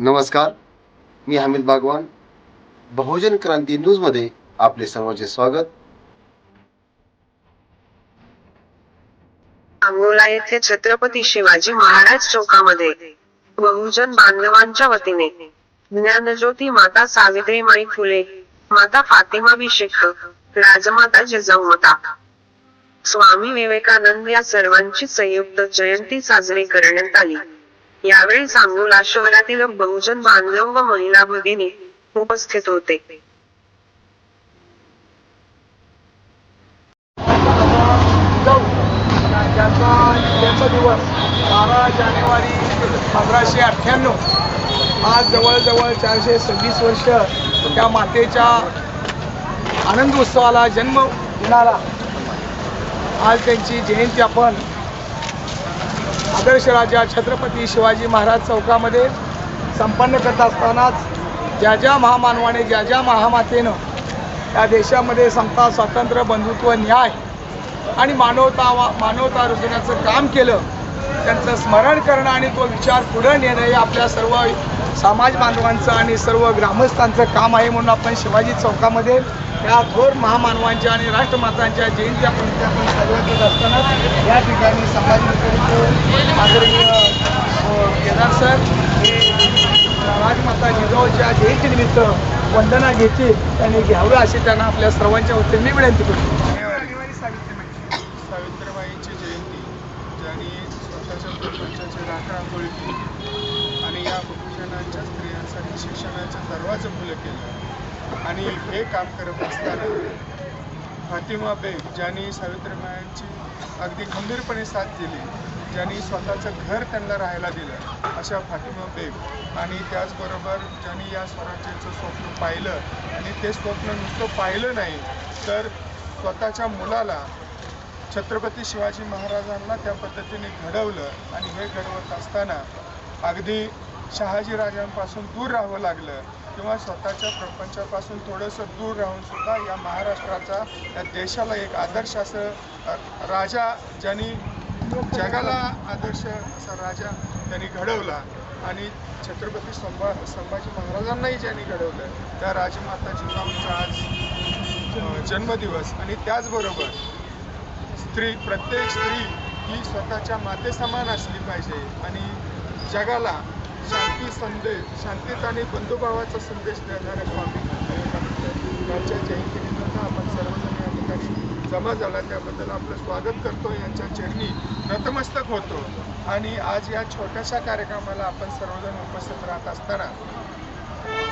नमस्कार मी हमीद बागवान. बहुजन क्रांती न्यूजमध्ये आपले सर्वांचे स्वागत. अंगोला येथे छत्रपती शिवाजी महाराज चौकामध्ये बहुजन बांधवांच्या वतीने ज्ञानज्योती माता सावित्रीमाई फुले माता फातिमा शेख राजमाता जिजाऊमाता. स्वामी विवेकानंद या सर्वांची संयुक्त जयंती साजरी करण्यात आली. यावेळी सांगोला शहरातील बहुजन बांधव व महिला भगिनी उपस्थित होते. जन्मदिवस बारा जानेवारी पंधराशे अठ्ठ्याण्णव. आज जवळजवळ चारशे सव्वीस वर्ष त्या मातेच्या आनंद उत्सवाला जन्म दिनाला आज त्यांची जयंती आपण आदर्श राजा छत्रपती शिवाजी महाराज चौकामध्ये संपन्न करत असतानाच ज्या ज्या महामानवाने ज्या ज्या महामातेनं त्या देशामध्ये समता स्वातंत्र्य बंधुत्व न्याय आणि मानवता वा- मानवता रुजण्याचं काम केलं त्यांचं स्मरण करणं आणि तो विचार पुढे नेणं हे आपल्या सर्व समाज बांधवांचं आणि सर्व ग्रामस्थांचं काम आहे म्हणून आपण शिवाजी चौकामध्ये या थोर महामानवांच्या आणि राष्ट्रमातांच्या जयंती पण त्या पण साजरा करत असताना या ठिकाणी समाज आदरणीय केदार सर हे राजमाता जिजाऊच्या जयंतीनिमित्त वंदना घेतील त्यांनी घ्यावं अशी त्यांना आपल्या सर्वांच्या वतीने विनंती करतो सावित्रीबाईंची जयंती ज्यांनी स्वतःच्या प्रपंचाची राखरांगोळी केली आणि या बहुजनांच्या स्त्रियांसाठी शिक्षणाचे दरवाजे खुले केले आणि हे काम करत असताना फातिमा बेग ज्यांनी सावित्रीबाईंची अगदी खंबीरपणे साथ दिली ज्यांनी स्वतःचं घर त्यांना राहायला दिलं अशा फातिमा बेग. आणि त्याचबरोबर ज्यांनी या स्वराज्याचं स्वप्न पाहिलं आणि ते स्वप्न नुसतं पाहिलं नाही तर स्वतःच्या मुलाला छत्रपती शिवाजी महाराजांना त्या पद्धतीने घडवलं आणि हे घडवत असताना अगदी शहाजी राजांपासून दूर राहावं लागलं. किंवा स्वतःच्या प्रपंचापासून थोडंसं दूर राहून सुद्धा या महाराष्ट्राचा या देशाला एक आदर्श असं राजा ज्यांनी जगाला आदर्श असा राजा त्यांनी घडवला. आणि छत्रपती संभा संभाजी महाराजांनाही ज्यांनी घडवलं त्या राजमाता जिजाऊंचा आज जन्मदिवस. आणि त्याचबरोबर स्त्री प्रत्येक स्त्री ही स्वतःच्या मातेसमान असली पाहिजे. आणि जगाला शांती संदेश शांतीत आणि बंधुभावाचा संदेश देणाऱ्या स्वामी. यांच्या जयंतीनिमित्त आपण सर्वजण या ठिकाणी जमा झाला. त्याबद्दल आपलं स्वागत करतो. यांच्या चरणी नतमस्तक होतो. आणि आज या छोट्याशा कार्यक्रमाला आपण सर्वजण उपस्थित राहत असताना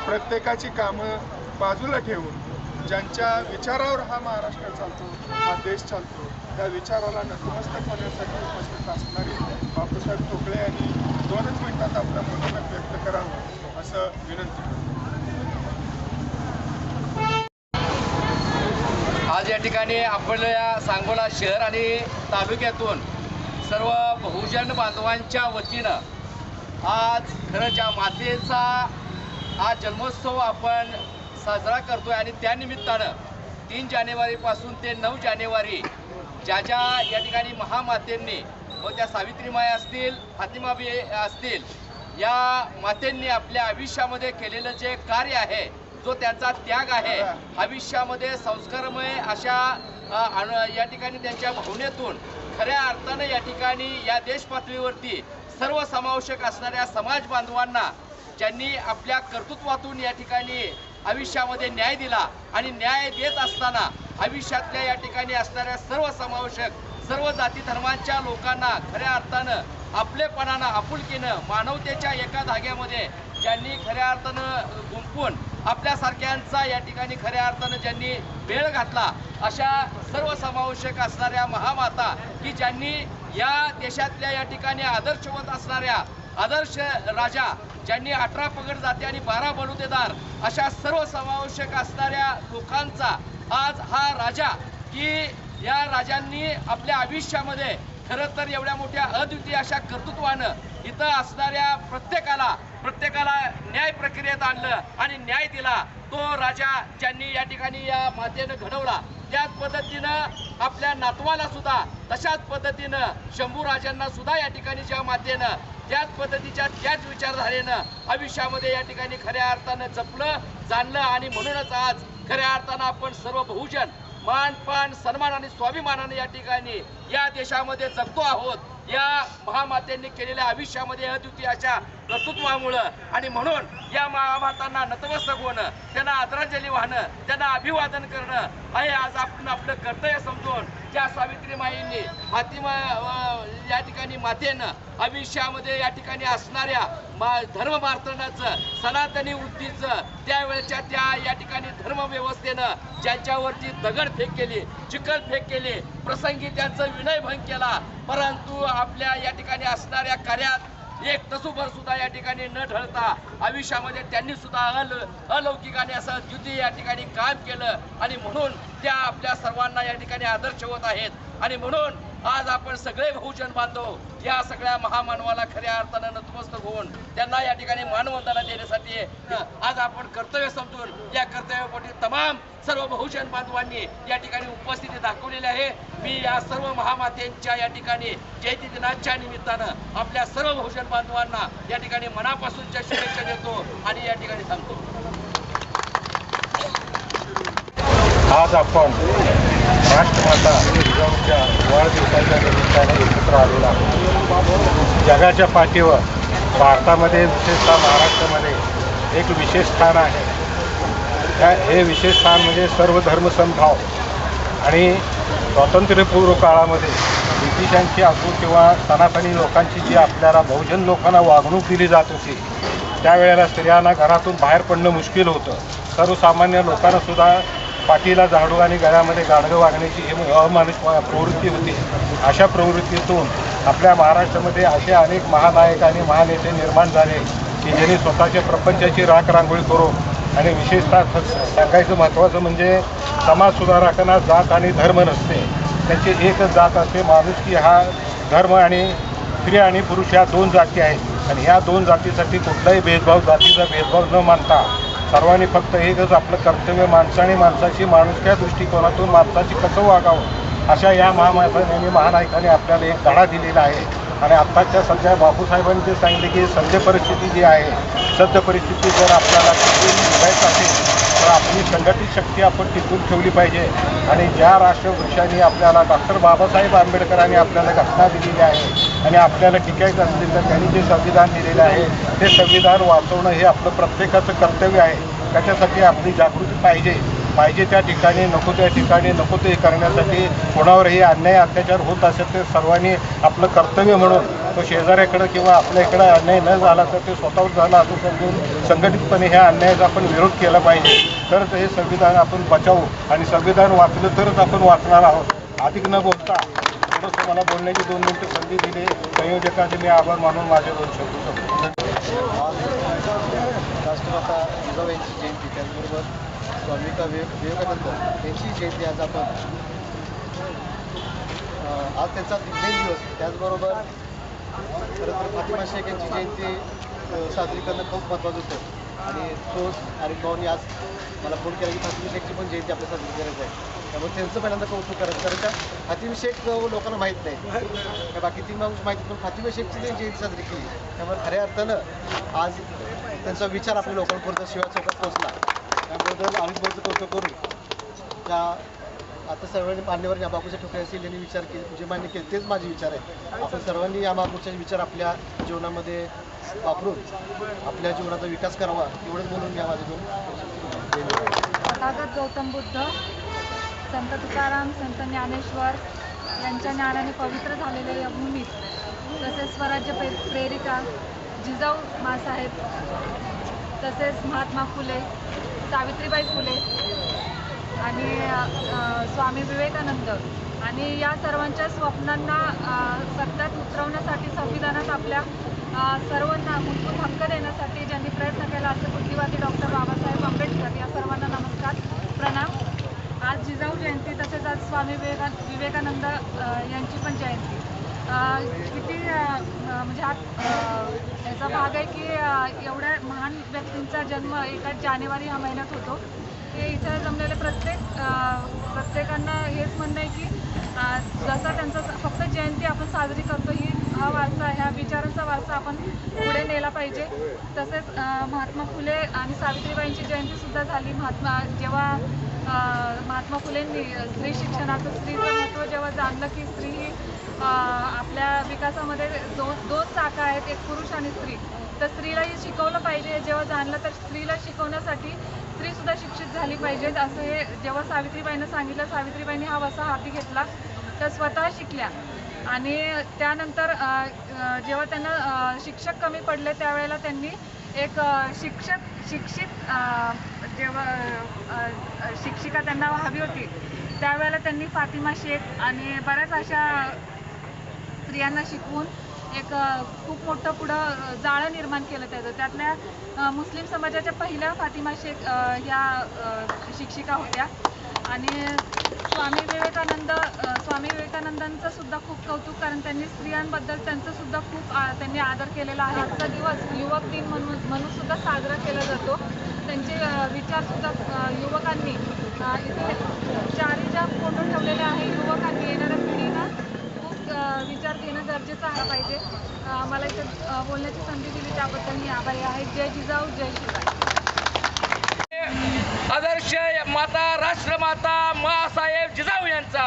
प्रत्येकाची कामं बाजूला ठेवून ज्यांच्या विचारावर हा महाराष्ट्र चालतो हा देश चालतो त्या विचाराला नतमस्तक होण्यासाठी उपस्थित असणारे बापूसाहेब टोकळे यांनी दोनच मिनिटात आपलं मनोगत व्यक्त करावं असं विनंती करतो. आज या ठिकाणी आपल्या सांगोला शहर आणि तालुक्यातून सर्व बहुजन बांधवांच्या वतीनं आज खरं ज्या मातेचा हा जन्मोत्सव आपण साजरा करतोय आणि त्यानिमित्तानं तीन जानेवारीपासून ते नऊ जानेवारी ज्या ज्या या ठिकाणी महामातेंनी व त्या सावित्रीमाई असतील फातिमाबी असतील या मातेंनी आपल्या आयुष्यामध्ये केलेलं जे कार्य आहे जो त्यांचा त्याग आहे आयुष्यामध्ये संस्कारमय अशा या ठिकाणी त्यांच्या भावनेतून खऱ्या अर्थानं या ठिकाणी या देश पातळीवरती सर्वसमावेशक असणाऱ्या समाज बांधवांना ज्यांनी आपल्या कर्तृत्वातून या ठिकाणी आयुष्यामध्ये न्याय दिला आणि न्याय देत असताना आयुष्यातल्या या ठिकाणी असणाऱ्या सर्व समावेशक सर्व जाती धर्मांच्या लोकांना खऱ्या अर्थानं आपलेपणानं आपुलकीनं मानवतेच्या एका धाग्यामध्ये ज्यांनी खऱ्या अर्थानं गुंफून आपल्यासारख्यांचा या ठिकाणी खऱ्या अर्थानं ज्यांनी वेळ घातला अशा सर्वसमावेशक असणाऱ्या महामाता की ज्यांनी या देशातल्या या ठिकाणी आदर्शवत असणाऱ्या आदर्श राजा ज्यांनी अठरा पगड जाते आणि बारा बलुतेदार अशा सर्वसमावेशक असणाऱ्या लोकांचा आज हा राजा की या राजांनी आपल्या आयुष्यामध्ये खरं तर एवढ्या मोठ्या अद्वितीय अशा कर्तृत्वानं इथं असणाऱ्या प्रत्येकाला प्रत्येकाला न्याय प्रक्रियेत आणलं आणि न्याय दिला. तो राजा ज्यांनी या ठिकाणी या मातेनं घडवला त्याच पद्धतीनं आपल्या नातवाला सुद्धा तशाच पद्धतीनं शंभू राजांना सुद्धा या ठिकाणी ज्या मातेनं त्याच पद्धतीच्या त्याच विचारधारेनं आयुष्यामध्ये या ठिकाणी खऱ्या अर्थानं जपलं जाणलं आणि म्हणूनच आज खऱ्या अर्थानं आपण सर्व बहुजन मान पान सन्मान आणि स्वाभिमानाने या ठिकाणी या देशामध्ये जगतो आहोत. या महामात्यांनी केलेल्या आयुष्यामध्ये अद्वितीय अशा कर्तृत्वामुळं आणि म्हणून या महाभारतांना नतमस्तक होणं त्यांना आदरांजली वाहणं त्यांना अभिवादन करणं हे आज आपण आपलं कर्तव्य समजून ज्या सावित्रीमाईंनी फातिमा अं, या ठिकाणी मातेनं आयुष्यामध्ये या ठिकाणी असणाऱ्या मा धर्ममार्तनाचं सनातनी वृत्तीचं त्यावेळेच्या त्या या ठिकाणी धर्म व्यवस्थेनं ज्यांच्यावरती दगडफेक केली चिखलफेक केली प्रसंगी त्यांचं विनयभंग केला परंतु आपल्या या ठिकाणी असणाऱ्या कार्यात एक तसुभर सुद्धा या ठिकाणी न ठरता आयुष्यामध्ये त्यांनी सुद्धा अल अलौकिकाने असं द्वितीय या ठिकाणी काम केलं. आणि म्हणून त्या आपल्या सर्वांना या ठिकाणी आदर्श होत आहेत. आणि म्हणून आज आपण सगळे बहुजन बांधव या सगळ्या महामानवाला खऱ्या अर्थानं नतमस्तक होऊन त्यांना या ठिकाणी मानवंदना देण्यासाठी आज आपण कर्तव्य समजून या कर्तव्यापोटी तमाम सर्व बहुजन बांधवांनी या ठिकाणी उपस्थिती दाखवलेली आहे. मी या सर्व महामातेंच्या या ठिकाणी जयंती दिनाच्या निमित्तानं आपल्या सर्व बहुजन बांधवांना या ठिकाणी मनापासूनच्या शुभेच्छा देतो आणि या ठिकाणी थांबतो. आज आपण राष्ट्रमाता जिजाऊच्या वाढदिवसाच्या निमित्ताने एकत्र आलेला जगाच्या पाठीवर भारतामध्ये विशेषतः महाराष्ट्रामध्ये एक विशेष स्थान आहे. त्या हे विशेष स्थान म्हणजे सर्व धर्म समभाव आणि स्वातंत्र्यपूर्व काळामध्ये ब्रिटिशांची असो किंवा सनातनी लोकांची जी आपल्याला बहुजन लोकांना वागणूक दिली जात होती त्यावेळेला स्त्रियांना घरातून बाहेर पडणं मुश्किल होतं. सर्वसामान्य लोकांनासुद्धा पाठीला झाडू आणि गळ्यामध्ये गाडगं वागण्याची ही अमानुष प्रवृत्ती होती. अशा प्रवृत्तीतून आपल्या महाराष्ट्रामध्ये असे अनेक महानायक आणि महानेते निर्माण झाले की ज्यांनी स्वतःच्या प्रपंचाची राख रांगोळी करून आणि विशेषतः स- सांगायचं महत्त्वाचं म्हणजे समाज सुधारकांना जात आणि धर्म नसते. त्यांची एकच जात असते माणूस की हा धर्म आणि स्त्री आणि पुरुष ह्या दोन जाती आहेत. आणि ह्या दोन जातीसाठी कुठलाही भेदभाव जातीचा भेदभाव न मानता सर्वांनी फक्त एकच आपलं कर्तव्य माणसाने माणसाची माणुसक्या दृष्टिकोनातून माणसाची कसं वागावं? अशा या महामातांनी महानायकाने आपल्याला एक धडा दिलेला आहे. आणि आत्ताच्या सध्या बापूसाहेबांनी जे सांगितले की सद्य परिस्थिती जी आहे सद्य परिस्थिती जर आपल्याला निघायचं ठेवायचं असेल तर आपली संघटित शक्ती आपण टिकवून ठेवली पाहिजे. आणि ज्या राष्ट्रवृक्षांनी आपल्याला डॉक्टर बाबासाहेब आंबेडकरांनी आपल्याला घटना दिलेली आहे आणि आपल्याला टिकायचं असेल तर त्यांनी जे संविधान दिलेलं आहे ते संविधान वाचवणं हे आपलं प्रत्येकाचं कर्तव्य आहे. त्याच्यासाठी आपली जागृती पाहिजे. पाहिजे त्या ठिकाणी नको त्या ठिकाणी नको ते करण्यासाठी कोणावरही अन्याय अत्याचार होत असेल ते सर्वांनी आपलं कर्तव्य म्हणून तो शेजाऱ्याकडं किंवा आपल्या इकडं अन्याय न झाला तर ते स्वतःवर झाला असं समजून संघटितपणे ह्या अन्यायाचा आपण विरोध केला पाहिजे. तरच हे संविधान आपण बचावू. आणि संविधान वाचलं तरच आपण वाचणार आहोत. अधिक न बोलता. थोडंसं मला बोलण्याची दोन मिनिटं संधी दिली. संयोजकाचे मी आभार मानून माझे दोन शब्द राष्ट्रमाता जिजाऊ यांची जयंती त्याचबरोबर स्वामिका विवे विवेकानंद यांची जयंती आज आपण आज त्यांचा मेन दिवस. त्याचबरोबर खरं तर फातिमा शेख यांची जयंती साजरी करणं खूप महत्त्वाचं होतं. आणि तोच आणि भाऊनी आज मला फोन केला की फातिमा शेखची पण जयंती आपल्या साजरी करायची आहे. त्यामुळे त्यांचं पहिल्यांदा कौतुक करायचं कारण का फातिम शेख लोकांना माहीत नाही. बाकी तीन माणूस माहिती पण फातिमा शेखची त्यांची जयंती साजरी केली त्यामुळे खऱ्या अर्थानं आज त्यांचा विचार आपल्या लोकांपर्यंत शिवाय चौकात पोहोचला. त्याबद्दल आम्ही बोलचं कौतुक करू. त्या आता सर्वांनी मान्यवर या बापूच्या ठोके असतील यांनी विचार केले जे मान्य केले तेच माझे विचार आहेत. आपण सर्वांनी या बापूचे विचार आपल्या जीवनामध्ये वापरून आपल्या जीवनाचा विकास करावा एवढंच बोलून घ्या माझे दोन गौतम बुद्ध. संत तुकाराम संत ज्ञानेश्वर यांच्या ज्ञानाने पवित्र झालेल्या या भूमीत तसेच स्वराज्य प्रे प्रेरिका जिजाऊ मासाहेब तसेच महात्मा फुले सावित्रीबाई फुले आणि स्वामी विवेकानंद आणि या सर्वांच्या स्वप्नांना सत्यात उतरवण्यासाठी संविधानात आपल्या सर्वांना मूलभूत हक्क देण्यासाठी ज्यांनी प्रयत्न केला असे बुद्धिवादी डॉक्टर बाबासाहेब आंबेडकर या सर्वांना नमस्कार प्रणाम आज जिजाऊ जयंती तसेच आज स्वामी विवेका विवेकानंद यांची पण जयंती. किती म्हणजे हा याचा भाग आहे की एवढ्या महान व्यक्तींचा जन्म एका जानेवारी ह्या महिन्यात होतो. ते इथे जमलेले प्रत्येक प्रत्येकांना हेच म्हणणं आहे की जसा त्यांचा फक्त जयंती आपण साजरी करतो ही हा वारसा ह्या विचारांचा वारसा आपण पुढे नेला पाहिजे. तसेच महात्मा फुले आणि सावित्रीबाईंची जयंतीसुद्धा झाली. महात्मा जेव्हा महात्मा फुलेंनी स्त्री शिक्षणाचं स्त्रीचं महत्त्व जेव्हा जाणलं की स्त्री ही आपल्या विकासामध्ये दोन दोन चाकं आहेत एक पुरुष आणि स्त्री तर स्त्रीलाही शिकवलं पाहिजे. जेव्हा जाणलं तर स्त्रीला शिकवण्यासाठी स्त्रीसुद्धा शिक्षित झाली पाहिजेत असं हे जेव्हा सावित्रीबाईंनं सांगितलं सावित्रीबाईंनी हा वसा हाती घेतला तर स्वतः शिकल्या. आणि त्यानंतर जेव्हा त्यांना शिक्षक कमी पडले त्यावेळेला त्यांनी एक शिक्षक शिक्षित जेव्हा शिक्षिका त्यांना हवी होती त्यावेळेला त्यांनी फातिमा शेख आणि बऱ्याच अशा स्त्रियांना शिकवून एक खूप मोठं पुढं जाळं निर्माण केलं त्याचं. त्यातल्या मुस्लिम समाजाच्या पहिल्या फातिमा शेख ह्या शिक्षिका होत्या. आणि स्वामी विवेकानंद स्वामी विवेकानंदांचं सुद्धा खूप कौतुक कारण त्यांनी स्त्रियांबद्दल त्यांचं सुद्धा खूप आ- त्यांनी आदर केलेला आहे. आजचा दिवस युवक दिन म्हणून म्हणून सुद्धा साजरा केला जातो. त्यांचे विचारसुद्धा युवकांनी इथे चारी ज्या फोटो ठेवलेले आहे. युवकांनी येणाऱ्या पिढीनं खूप विचार घेणं गरजेचं आहे पाहिजे. मला इथे बोलण्याची संधी दिली त्याबद्दल मी आभारी आहे. जय जिजाऊ जय शिवराय. आदर्श माता राष्ट्रमाता मासाहेब जिजाऊ यांचा.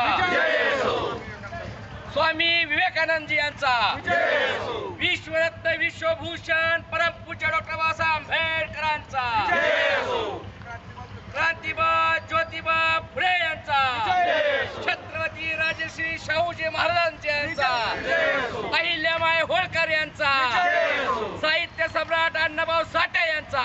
स्वामी विवेकानंदजी यांचा. विश्वरत्न विश्वभूषण परमपूज्य डॉक्टर बाबासाहेब आंबेडकरांचा. क्रांतिबा ज्योतिबा फुले यांचा. छत्रपती राजश्री शाहूजी महाराजांचे यांचा. अहिल्यामाय होळकर यांचा. साहित्य सम्राट अण्णाभाऊ साठे यांचा.